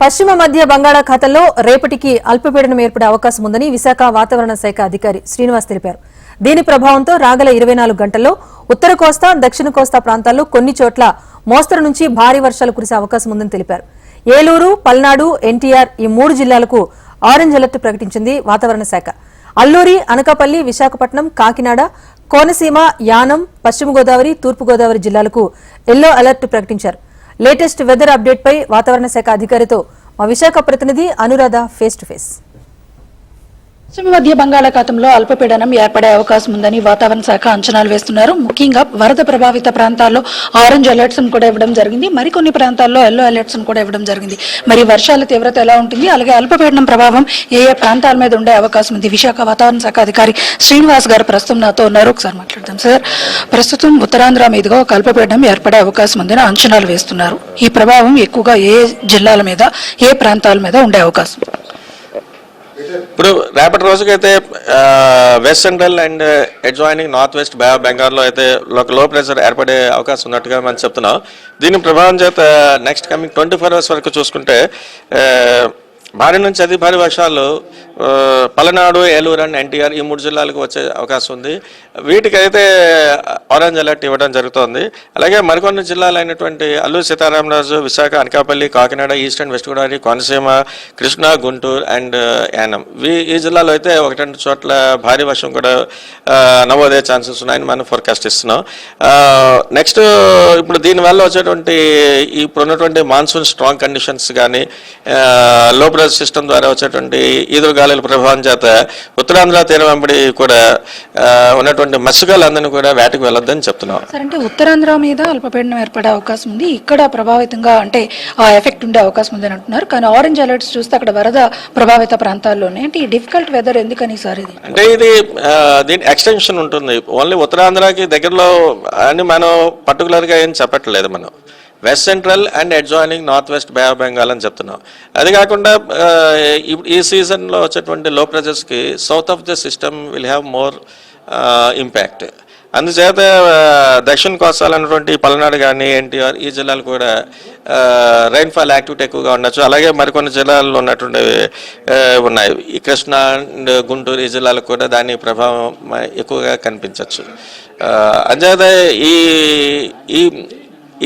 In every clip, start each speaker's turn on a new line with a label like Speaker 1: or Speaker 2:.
Speaker 1: పశ్చిమ మధ్య బంగాళాఖాతంలో రేపటికి అల్పపీడనం ఏర్పడే అవకాశం ఉందని విశాఖ వాతావరణ శాఖ అధికారి శ్రీనివాస్ తెలిపారు. దీని ప్రభావంతో రాగల ఇరవై నాలుగు గంటల్లో ఉత్తర కోస్తా దక్షిణ కోస్తా ప్రాంతాల్లో కొన్ని చోట్ల మోస్తరు నుంచి భారీ వర్షాలు కురిసే అవకాశం ఉందని తెలిపారు. ఏలూరు పల్నాడు ఎన్టీఆర్ ఈ మూడు జిల్లాలకు ఆరెంజ్ అలర్ట్ ప్రకటించింది వాతావరణ శాఖ. అల్లూరి అనకాపల్లి విశాఖపట్నం కాకినాడ కోనసీమ యానం పశ్చిమ గోదావరి తూర్పు గోదావరి జిల్లాలకు ఎల్లో అలర్ట్ ప్రకటించారు. లేటెస్ట్ వెదర్ అప్డేట్ పై వాతావరణ శాఖ అధికారితో మా విశాఖ ప్రతినిధి అనురాధ ఫేస్ టు ఫేస్
Speaker 2: పశ్చిమ మధ్య బంగాళాఖాతంలో అల్పపీడనం ఏర్పడే అవకాశం ఉందని వాతావరణ శాఖ అంచనాలు వేస్తున్నారు. ముఖ్యంగా వరద ప్రభావిత ప్రాంతాల్లో ఆరెంజ్ అలర్ట్స్ కూడా ఇవ్వడం జరిగింది. మరికొన్ని ప్రాంతాల్లో ఎల్లో అలర్ట్స్ కూడా ఇవ్వడం జరిగింది. మరి వర్షాల తీవ్రత ఎలా ఉంటుంది? అలాగే అల్పపీడనం ప్రభావం ఏ ఏ ప్రాంతాల మీద ఉండే అవకాశం ఉంది? విశాఖ వాతావరణ శాఖ అధికారి శ్రీనివాస్ గారు ప్రస్తుతం నాతో ఉన్నారు. ఒకసారి మాట్లాడదాం సార్. ప్రస్తుతం ఉత్తరాంధ్ర మీదుగా ఒక అల్పపీడనం ఏర్పడే అవకాశం ఉందని అంచనాలు వేస్తున్నారు. ఈ ప్రభావం ఎక్కువగా ఏ జిల్లాల మీద ఏ ప్రాంతాల మీద ఉండే అవకాశం?
Speaker 3: ఇప్పుడు రేపటి రోజుకైతే west central and adjoining north west బెంగాల్లో అయితే ఒక లో ప్రెషర్ ఏర్పడే అవకాశం ఉన్నట్టుగా మనం చెప్తున్నాం. దీని ప్రభావం చేత next coming twenty four hours వరకు చూసుకుంటే భారీ నుంచి అతి భారీ వర్షాలు పలనాడు ఏలూరు అండ్ ఎన్టీఆర్ ఈ మూడు జిల్లాలకు వచ్చే అవకాశం ఉంది. వీటికైతే ఆరెంజ్ అలర్ట్ ఇవ్వడం జరుగుతోంది. అలాగే మరికొన్ని జిల్లాలు అయినటువంటి Alluri Sitaramaraju Visakha Anakapalli Kakinada east and west Godavari Konaseema Krishna Guntur and Yanam. We ఈ జిల్లాలో అయితే ఒకటి రెండు చోట్ల భారీ వర్షం కూడా ఆ, నమోదయ్యే ఛాన్సెస్ ఉన్నాయని మనం ఫోర్కాస్ట్ ఇస్తున్నాం. నెక్స్ట్ ఇప్పుడు దీనివల్ల వచ్చేటువంటి ఇప్పుడు ఉన్నటువంటి మాన్సూన్ స్ట్రాంగ్ కండిషన్స్ కానీ లోపల ప్రెషర్ సిస్టమ్ ద్వారా వచ్చేటువంటి ఈదురుగాలుల ప్రభావం చేత ఉత్తరాంధ్ర తీరం వెంబడి కూడా ఉన్నటువంటి మత్స్యకారులందరినీ కూడా వేటకు వెళ్ళొద్దని చెప్తున్నాం.
Speaker 2: సార్ అంటే ఉత్తరాంధ్ర మీద అల్పపీడనం ఏర్పడే అవకాశం ఉంది. ఇక్కడ ప్రభావితంగా అంటే ఆ ఎఫెక్ట్ ఉండే అవకాశం ఉంది అంటున్నారు. కానీ ఆరెంజ్ అలర్ట్స్ చూస్తే అక్కడ వరద ప్రభావిత ప్రాంతాల్లోనే. అంటే ఈ డిఫికల్ట్ వెదర్ ఎందుకని సార్ ఇది?
Speaker 3: అంటే ఇది దీని ఎక్స్టెన్షన్ ఉంటుంది. ఓన్లీ ఉత్తరాంధ్రకి దగ్గరలో అని మనం పర్టికులర్గా ఏం చెప్పట్లేదు మనం. West central and adjoining north west bay of Bengal అని చెప్తున్నాం. అది కాకుండా ఈ- సీజన్లో వచ్చేటువంటి low ప్రెజర్స్కి south of the system will have more impact అందుచేత దక్షిణ కోస్తాలు అన్నటువంటి పల్నాడు కానీ ఎన్టీఆర్ ఈ జిల్లాలు కూడా రైన్ఫాల్ యాక్టివిటీ ఎక్కువగా ఉండొచ్చు. అలాగే మరికొన్ని జిల్లాల్లో ఉన్నటువంటి ఉన్నాయి. ఈ కృష్ణా అండ్ గుంటూరు ఈ జిల్లాలకు కూడా దాని ప్రభావం ఎక్కువగా కనిపించవచ్చు అంచేత ఈ ఈ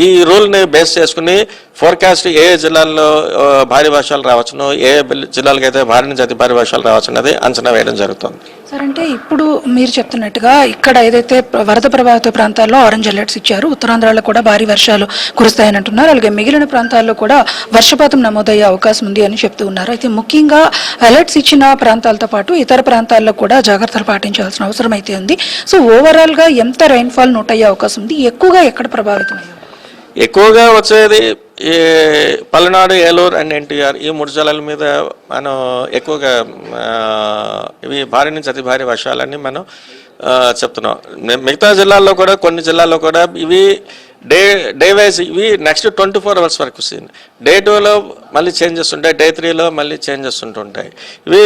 Speaker 3: ఈ రూల్ని బేస్ చేసుకుని ఫోర్కాస్ట్ ఏ జిల్లాల్లో భారీ వర్షాలు రావచ్చును ఏ జిల్లాలకు అయితే భారీ నుంచి అతి భారీ వర్షాలు రావచ్చు అనేది అంచనా వేయడం జరుగుతుంది.
Speaker 2: సార్ అంటే ఇప్పుడు మీరు చెప్తున్నట్టుగా ఇక్కడ ఏదైతే వరద ప్రభావిత ప్రాంతాల్లో ఆరెంజ్ అలర్ట్స్ ఇచ్చారు ఉత్తరాంధ్రలో కూడా భారీ వర్షాలు కురుస్తాయని అంటున్నారు అలాగే మిగిలిన ప్రాంతాల్లో కూడా వర్షపాతం నమోదయ్యే అవకాశం ఉంది అని చెప్తూ ఉన్నారు. అయితే ముఖ్యంగా అలర్ట్స్ ఇచ్చిన ప్రాంతాలతో పాటు ఇతర ప్రాంతాల్లో కూడా జాగ్రత్తలు పాటించాల్సిన అవసరం అయితే ఉంది. సో ఓవరాల్గా ఎంత రైన్ఫాల్ నోట్ అయ్యే అవకాశం ఉంది? ఎక్కువగా ఎక్కడ ప్రభావితం
Speaker 3: ఎక్కువగా వచ్చేది ఈ పల్నాడు ఏలూరు అండ్ ఎన్టీఆర్. ఈ మూడు జిల్లాల మీద మనం ఎక్కువగా ఇవి భారీ నుంచి అతి భారీ వర్షాలని మనం చెప్తున్నాం. మిగతా జిల్లాల్లో కూడా కొన్ని జిల్లాల్లో కూడా ఇవి డే డే వైజ్ ఇవి నెక్స్ట్ ట్వంటీ ఫోర్ అవర్స్ వరకు వస్తుంది డే టూలో మళ్ళీ చేంజెస్ ఉంటాయి డే త్రీలో మళ్ళీ చేంజెస్ ఉంటుంటాయి ఇవి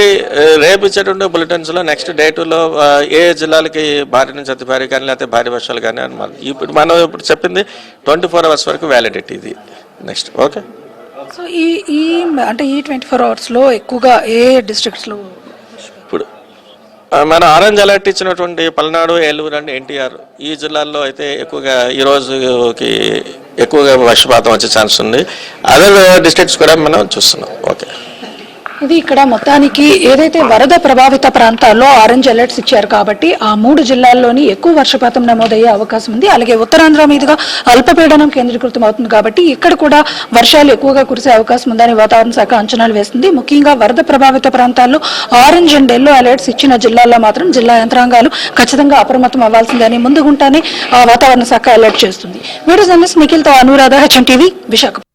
Speaker 3: రేపు ఇచ్చేటువంటి బులెటిన్స్లో నెక్స్ట్ డే టూలో ఏ జిల్లాలకి భారీ నుంచి అతి భారీ కానీ లేకపోతే భారీ వర్షాలు కానీ అని మనం ఇప్పుడు మనం ఇప్పుడు చెప్పింది ట్వంటీ ఫోర్ అవర్స్ వరకు వ్యాలిడిటీ ఇది. నెక్స్ట్ ఓకే
Speaker 2: సో ఈ ఈ అంటే ఈ ట్వంటీ ఫోర్ అవర్స్లో ఎక్కువగా ఏ డిస్ట్రిక్ట్స్లో
Speaker 3: మన ఆరెంజ్ అలర్ట్ ఇచ్చినటువంటి పల్నాడు ఏలూరు అండ్ ఎన్టీఆర్ ఈ జిల్లాల్లో అయితే ఎక్కువగా ఈరోజుకి ఎక్కువగా వర్షపాతం వచ్చే ఛాన్స్ ఉంది. అదర్ డిస్ట్రిక్ట్స్ కూడా మనం చూస్తున్నాం. ఓకే
Speaker 2: ఇది ఇక్కడ మొత్తానికి ఏదైతే వరద ప్రభావిత ప్రాంతాల్లో ఆరెంజ్ అలర్ట్స్ ఇచ్చారు కాబట్టి ఆ మూడు జిల్లాల్లోని ఎక్కువ వర్షపాతం నమోదయ్యే అవకాశం ఉంది. అలాగే ఉత్తరాంధ్ర మీదుగా అల్పపీడనం కేంద్రీకృతం అవుతుంది కాబట్టి ఇక్కడ కూడా వర్షాలు ఎక్కువగా కురిసే అవకాశం ఉందని వాతావరణ శాఖ అంచనాలు వేస్తుంది. ముఖ్యంగా వరద ప్రభావిత ప్రాంతాల్లో ఆరెంజ్ అండ్ ఎల్లో అలర్ట్స్ ఇచ్చిన జిల్లాల్లో మాత్రం జిల్లా యంత్రాంగాలు ఖచ్చితంగా అప్రమత్తం అవ్వాల్సిందని ముందుగుంటానే ఆ వాతావరణ శాఖ అలర్ట్ చేస్తుంది. వీడియో జర్నలిస్ట్ నిఖిల్తో అనురాధ హెచ్ఎం టీవీ విశాఖ